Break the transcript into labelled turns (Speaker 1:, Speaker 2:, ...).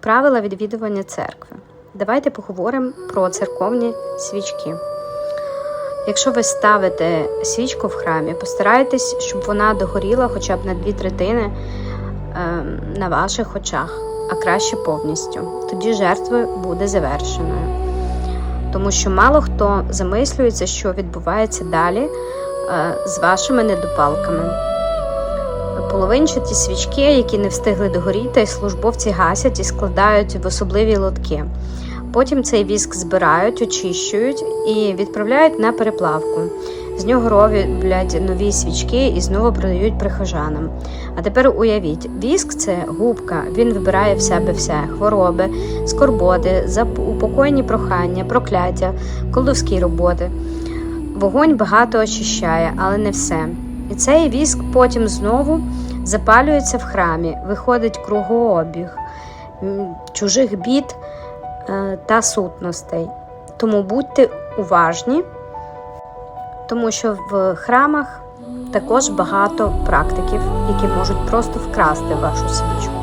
Speaker 1: Правила відвідування церкви. Давайте поговоримо про церковні свічки. Якщо ви ставите свічку в храмі, постарайтесь, щоб вона догоріла хоча б на дві третини е, на ваших очах, а краще повністю. Тоді жертва буде завершеною. Тому що мало хто замислюється, що відбувається далі е, з вашими недопалками. Половинчаті свічки, які не встигли догоріти, службовці гасять і складають в особливі лотки. Потім цей віск збирають, очищують і відправляють на переплавку. З нього роблять нові свічки і знову продають прихожанам. А тепер уявіть, віск це губка, він вибирає в себе все: хвороби, скорботи, упокойні прохання, прокляття, колдовські роботи. Вогонь багато очищає, але не все. І цей віск потім знову запалюється в храмі, виходить кругообіг чужих бід е, та сутностей. Тому будьте уважні, тому що в храмах також багато практиків, які можуть просто вкрасти вашу свічку.